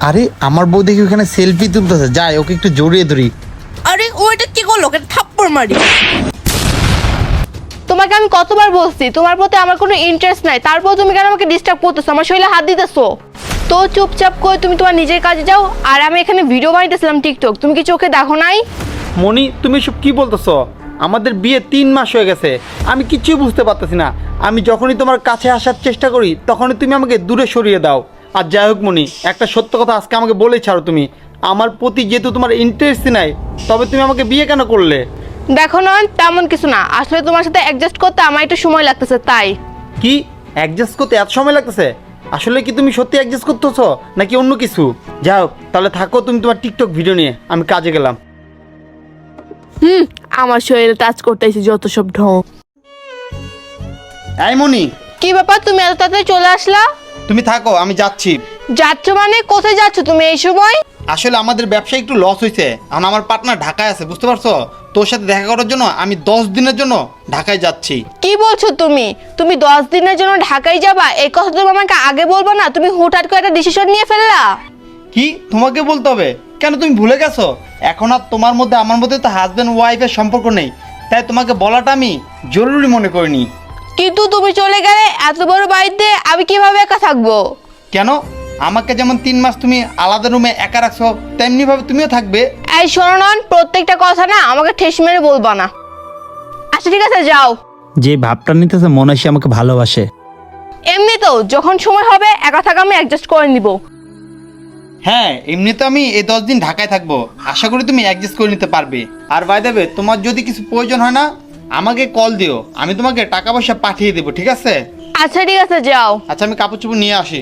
আরে আমার বউ দেখি ওখানে সেলফি তুলতেছে। যাই ওকে একটু জড়িয়ে ধরি। আরে ও এটা কি করল? ওকে থাপ্পড় মারি। তোমাকে আমি কতবার বলছি তোমার প্রতি আমার কোনো ইন্টারেস্ট নাই। তারপর তুমি কেন আমাকে ডিস্টার্ব করতেছো? আমার শরীরে হাত দিতেছো। তো চুপচাপ করে তুমি তোমার নিজের কাজে যাও। আর আমি এখানে ভিডিও বানাইতেছিলাম টিকটক তুমি কি চোখে দেখো নাই? মনি তুমি সব কি বলতেছো? আমাদের বিয়ে তিন মাস হয়ে গেছে। আমি কিছুই বুঝতে পারতেছি না। আমি যখনই তোমার কাছে আসার চেষ্টা করি তখনই তুমি আমাকে দূরে সরিয়ে দাও। আর যাই হোক মনি একটা সত্য কথা আজকে আমাকে বলে ছাড়ো তুমি। আমার প্রতি যেহেতু তোমার ইন্টারেস্ট নাই তবে তুমি আমাকে বিয়ে কেন করলে? দেখো নয় তেমন কিছু না। আসলে তোমার সাথে অ্যাডজাস্ট করতে আমার একটু সময় লাগতেছে তাই। কি? অ্যাডজাস্ট করতে এত সময় লাগতেছে? আসলে কি তুমি সত্যি অ্যাডজাস্ট করতেছো নাকি অন্য কিছু? যাই হোক তাহলে থাকো তুমি তোমার টিকটক ভিডিও নিয়ে আমি কাজে গেলাম। হুম আমার শরীরে টাচ করতেছি যত সব ঢং। এই মনি। কি ব্যাপার তুমি এত তাড়াতাড়ি চলে আসলা? তুমি থাকো আমি যাচ্ছি। যাচ্ছ মানে? কোথায় যাচ্ছ তুমি এই সময়? আসলে আমাদের ব্যবসায় একটু লস হয়েছে। এখন আমার পার্টনার ঢাকায় আছে বুঝতে পারছ? তোর সাথে দেখা করার জন্য আমি দশ দিনের জন্য ঢাকায় যাচ্ছি। কি বলছো তুমি? তুমি দশ দিনের জন্য ঢাকায় যাবা? এই কথা তুমি আমাকে আগে বলব না। তুমি হুটহাট করে একটা ডিসিশন নিয়ে ফেললা। কি? তোমাকে বলতে হবে? কেন তুমি ভুলে গেছো? এখন আর তোমার মধ্যে আমার মধ্যে তো হাজব্যান্ড ওয়াইফের সম্পর্ক নেই। তাই তোমাকে বলাটা আমি জরুরি মনে করিনি। কিন্তু তুমি চলে গেলে এত বড় বাড়িতে আমি কীভাবে একা থাকব? কেন? আমাকে যেমন তিন মাস তুমি আলাদা রুমে একা রাখছো তেমনিভাবে তুমিও থাকবে। এই শোনো নন প্রত্যেকটা কথা না আমাকে ঠেস মেরে বলবা না। আচ্ছা ঠিক আছে যাও। যে ভাবটা নিতেছে মনে হয় সে আমাকে ভালোবাসে। এমনি তো যখন সময় হবে একা থাকা আমি অ্যাডজাস্ট করে নিব। হ্যাঁ এমনি তো আমি এই দশ দিন ঢাকায় থাকব। আশা করি তুমি অ্যাডজাস্ট করে নিতে পারবে। আর বাই দেবে তোমার যদি কিছু প্রয়োজন হয় না আমাকে কল দিও। আমি তোমাকে টাকা পয়সা পাঠিয়ে দেবো ঠিক আছে? আচ্ছা ঠিক আছে যাও। আচ্ছা আমি কাপড় চোপড় নিয়ে আসি।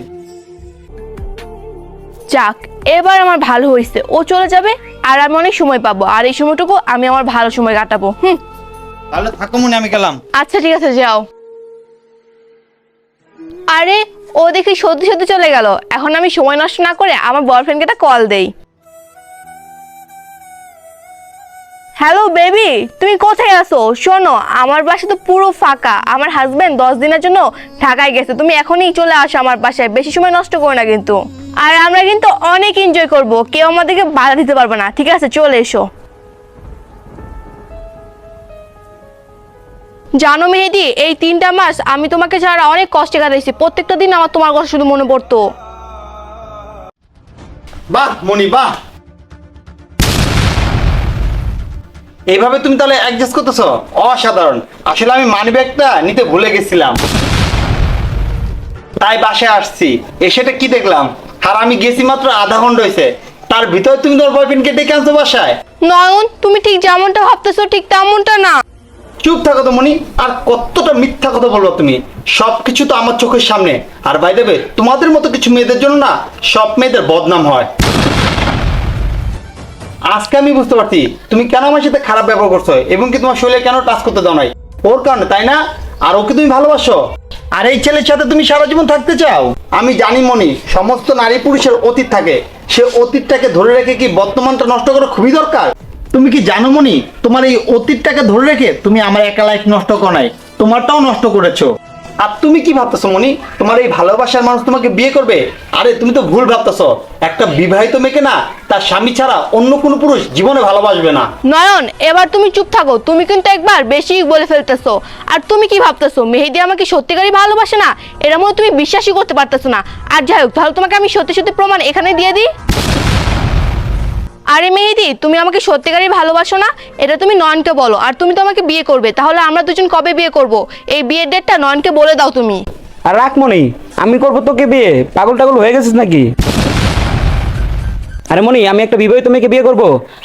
যাক এবার আমার ভালো হয়েছে। ও চলে যাবে আর আমি অনেক সময় পাবো। আর এই সময়টুকু আমি আমার ভালো সময় কাটাবো হুম? তাহলে থাকো মনে আমি গেলাম। আচ্ছা ঠিক আছে যাও। আরে ও দেখি সত্যি সত্যি চলে গেল। এখন আমি সময় নষ্ট না করে আমার বয়ফ্রেন্ডকে একটা কল দেই। হ্যালো বেবি তুমি কোথায় আছো? শোনো, আমার বাসা তো পুরো ফাঁকা। আমার হাজবেন্ড দশ দিনের জন্য ঢাকায় গেছে। তুমি এখনই চলে আসো আমার বাসায়। বেশি সময় নষ্ট করো না কিন্তু। আর আমরা কিন্তু অনেক এনজয় করব। কেউ আমাদেরকে বাধা দিতে পারবে না। ঠিক আছে, চলে এসো। জানো মেহেদি, এই তিনটা মাস আমি তোমাকে ছাড়া অনেক কষ্টে কাটাইছি। প্রত্যেকটা দিন আমার তোমার কথা শুধু মনে পড়তো। বাহ মনি বাহ। এইভাবে তুমি তাহলে অ্যাডজাস্ট করতেছো? অসাধারণ। আসলে আমি মানি ব্যাগটা নিতে ভুলে গেছিলাম। তাই বাসায় আসছি। এসেটা কি দেখলাম? আর আমি গেছি মাত্র আধা ঘণ্টা হয়েছে তার ভিতরে তুমি তোমার বয়ফ্রেন্ডকে ডেকে আনছো বাসায়? নয়ন তুমি ঠিক যেমনটা ভাবতেছো ঠিক তেমনটা না। চুপ থাকো তো মনি। আর কতটা মিথ্যা কথা বলব তুমি? সবকিছু তো আমার চোখের সামনে। আর ভাই দেবে তোমাদের মতো কিছু মেয়েদের জন্য না সব মেয়েদের বদনাম হয়। আজকে আমি বুঝতে পারছি তুমি কেন আমার সাথে খারাপ ব্যবহার করছ এবং কি তোমার শরীরে কেন টাচ করতে দাও নাই? ওর কারণে, তাই না? আর ওকে তুমি ভালোবাসো? আর এই ছেলের সাথে তুমি সারা জীবন থাকতে চাও? আমি জানি মনি, সমস্ত নারী পুরুষের অতীত থাকে। সে অতীতটাকে ধরে রেখে কি বর্তমানটা নষ্ট করা খুবই দরকার? তুমি কি জানো মনি, তোমার এই অতীতটাকে ধরে রেখে তুমি আমার একা লাইফ নষ্ট করো নাই? তোমারটাও নষ্ট করেছ। আর তুমি কি ভাবতেছো মনি তোমার এই ভালোবাসার মানুষ তোমাকে বিয়ে করবে? আরে, তুমি তো ভুল ভাবতেছো। একটা বিবাহিত মেয়েকে না, তার স্বামী ছাড়া অন্য কোনো পুরুষ জীবনে ভালোবাসবে না। নয়ন, এবার তুমি চুপ থাকো। তুমি কিন্তু একবার বেশি বলে ফেলতেছো। আর তুমি কি ভাবতেছো? মেহেদি আমাকে সত্যিকারই ভালোবাসে না? এর মধ্যে তুমি বিশ্বাসই করতে পারতেছো না। আর যাই হোক, তাহলে তোমাকে আমি সত্যি সত্যি প্রমাণ এখানে দিয়ে দিই। আরে মেহেদি, তুমি আমাকে সত্যিকারই ভালোবাসো না? এটা তুমি নয়নকে বলো, আর তুমি তো আমাকে বিয়ে করবে, তাহলে আমরা দুজন কবে বিয়ে করব? এই বিয়ের ডেটটা নয়নকে বলে দাও তুমি। আর রাখ মনি, আমি করব তোকে বিয়ে। পাগল টাগল হয়ে গেছিস নাকি? আরে মনি, আমি একটা বিবাহিত মেয়েকে বিয়ে করব,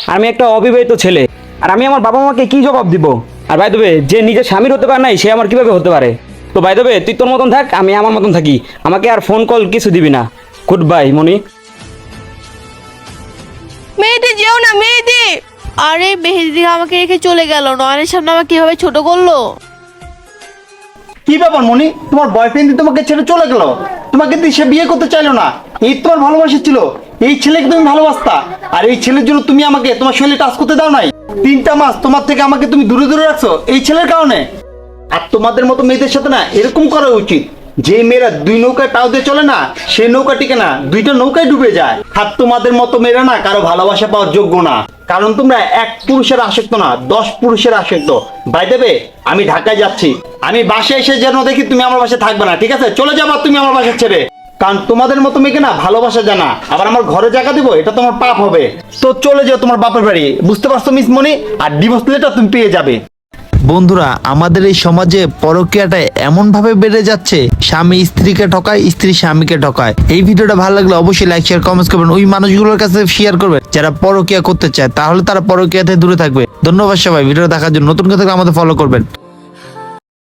আর আমি একটা অবিবাহিত ছেলে। আর আমি আমার বাবা মাকে কি জবাব দিব? আর ভাই দেবে যে নিজের স্বামীর হতে পারে নাই, সে আমার কীভাবে হতে পারে? তো ভাই দেবে তুই তোর মতন থাক, আমি আমার মতন থাকি। আমাকে আর ফোন কল কিছু দিবি না। গুড বাই মনি। মেহেদি যেও না মেহেদি আরে মেহেদি আমাকে রেখে চলে গেল, নয়নের সামনে আমাকে কীভাবে ছোট করল? কি ব্যাপার মনি? তোমার বয়ফ্রেন্ড তোমাকে ছেড়ে চলে গেল? তোমাকে দিয়ে সে বিয়ে করতে চাইলো না। এই তোমার ভালোবাসা ছিল। এই ছেলেকে তুমি ভালোবাসতা। আর এই ছেলের জন্য তুমি আমাকে তোমার শরীরে টাচ করতে দাও নাই। তিনটা মাস তোমার থেকে আমাকে তুমি দূরে দূরে রাখছো, এই ছেলের কারণে। আর তোমাদের মতো মেয়েদের সাথে না এরকম করা উচিত। যে মেয়েরা দুই নৌকায় টাও দিয়ে চলে না সেই নৌকাটিকে না দুইটা নৌকায় ডুবে যায়। হাত তোমাদের মতো মেয়েরা না কারও ভালোবাসা পাওয়ার যোগ্য না। কারণ তোমরা এক পুরুষের আসক্ত না, দশ পুরুষের আসক্ত। বাই দেবে আমি ঢাকায় যাচ্ছি। আমি বাসায় এসে যেন দেখি তুমি আমার বাসায় থাকবে না, ঠিক আছে? চলে যাবা তুমি আমার বাসা ছেড়ে। কারণ তোমাদের মতো মেয়েকে না ভালোবাসা জানা। আবার আমার ঘরে জায়গা দিব, এটা তোমার পাপ হবে। তো চলে যাও তোমার বাপের বাড়ি। বুঝতে পারছ, মিস মনি আর ডিভোর্স লেটার তুমি পেয়ে যাবে। বন্ধুরা, আমাদের এই সমাজে পরকীয়াটা এমন ভাবে বেড়ে যাচ্ছে, স্বামী স্ত্রীকে ঠকায়, স্ত্রী স্বামীকে ঠকায়। এই ভিডিওটা ভালো লাগলে অবশ্যই লাইক শেয়ার কমেন্টস করবেন। ওই মানুষগুলোর কাছে শেয়ার করবেন, যারা পরকীয়া করতে চায়, তাহলে তারা পরকীয়াতে দূরে থাকবে। ধন্যবাদ সবাই ভিডিও দেখার জন্য। নতুন কথা আমাদের ফলো করবেন।